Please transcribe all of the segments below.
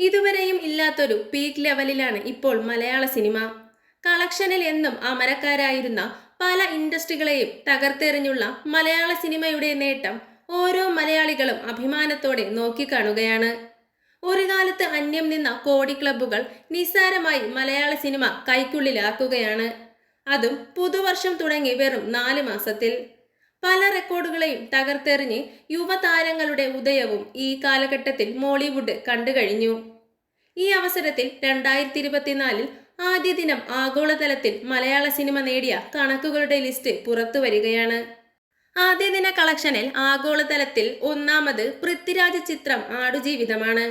ഇതുവരെയും ഇല്ലാത്തൊരു പീക്ക് ലെവലിലാണ് ഇപ്പോൾ മലയാള സിനിമ കളക്ഷനിൽ എന്നും അമരക്കാരായിരുന്ന പല ഇൻഡസ്ട്രികളെയും തകർത്തെറിഞ്ഞുള്ള മലയാള സിനിമയുടെ നേട്ടം ഓരോ മലയാളികളും അഭിമാനത്തോടെ നോക്കിക്കാണുകയാണ്. ഒരു കാലത്ത് അന്യം നിന്ന കോടി ക്ലബ്ബുകൾ നിസ്സാരമായി മലയാള സിനിമ കൈക്കുള്ളിലാക്കുകയാണ്. അതും പുതുവർഷം തുടങ്ങി വെറും നാല് മാസത്തിൽ. പല റെക്കോർഡുകളെയും തകർത്തെറിഞ്ഞ് യുവതാരങ്ങളുടെ ഉദയവും ഈ കാലഘട്ടത്തിൽ മോളിവുഡ് കണ്ടുകഴിഞ്ഞു ഈ അവസരത്തിൽ രണ്ടായിരത്തി ഇരുപത്തിനാലിൽ ആദ്യ ദിനം ആഗോളതലത്തിൽ മലയാള സിനിമ നേടിയ കണക്കുകളുടെ ലിസ്റ്റ് പുറത്തു വരികയാണ് ആദ്യ ദിന കളക്ഷനിൽ ആഗോളതലത്തിൽ ഒന്നാമത് പൃഥ്വിരാജ് ചിത്രം ആടുജീവിതമാണ്.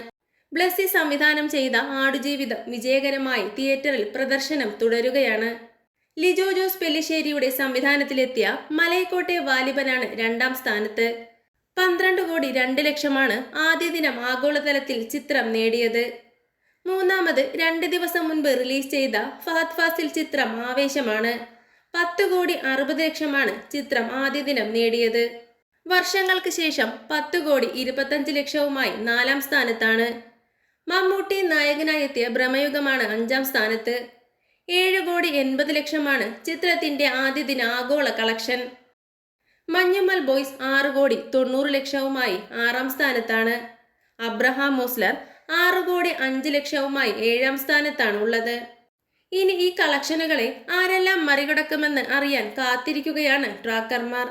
ബ്ലസ്സി സംവിധാനം ചെയ്ത ആടുജീവിതം വിജയകരമായി തിയേറ്ററിൽ പ്രദർശനം തുടരുകയാണ്. ലിജോ ജോസ് പെല്ലിശ്ശേരിയുടെ സംവിധാനത്തിലെത്തിയ മലയക്കോട്ടെ വാലിബനാണ് രണ്ടാം സ്ഥാനത്ത്. പന്ത്രണ്ട് കോടി രണ്ട് ലക്ഷമാണ് ആദ്യ ദിനം ആഗോളതലത്തിൽ ചിത്രം നേടിയത്. മൂന്നാമത് രണ്ട് ദിവസം മുൻപ് റിലീസ് ചെയ്ത ഫഹദ് ഫാസിൽ ചിത്രം ആവേശമാണ്. പത്ത് കോടി അറുപത് ലക്ഷമാണ് ചിത്രം ആദ്യ ദിനം നേടിയത്. വർഷങ്ങൾക്ക് ശേഷം പത്ത് കോടി ഇരുപത്തഞ്ച് ലക്ഷവുമായി നാലാം സ്ഥാനത്താണ്. മമ്മൂട്ടി നായകനായെത്തിയ ഭ്രമയുഗമാണ് അഞ്ചാം സ്ഥാനത്ത്. ഏഴ് കോടി എൺപത് ലക്ഷമാണ് ചിത്രത്തിന്റെ ആദ്യ ദിന ആഗോള കളക്ഷൻ. മഞ്ഞുമൽ ബോയ്സ് ആറ് കോടി തൊണ്ണൂറ് ലക്ഷവുമായി ആറാം സ്ഥാനത്താണ്. അബ്രഹാം മോസ്ലർ ആറ് കോടി അഞ്ച് ലക്ഷവുമായി ഏഴാം സ്ഥാനത്താണ് ഉള്ളത്. ഇനി ഈ കളക്ഷനുകളെ ആരെല്ലാം മറികടക്കുമെന്ന് അറിയാൻ കാത്തിരിക്കുകയാണ് ട്രാക്കർമാർ.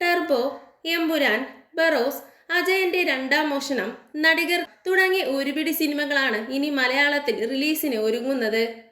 ടെർബോ എമ്പുരാൻ ബറോസ് അജയന്റെ രണ്ടാം മോഷണം നടികർ തുടങ്ങിയ ഒരുപിടി സിനിമകളാണ് ഇനി മലയാളത്തിൽ റിലീസിന് ഒരുങ്ങുന്നത്.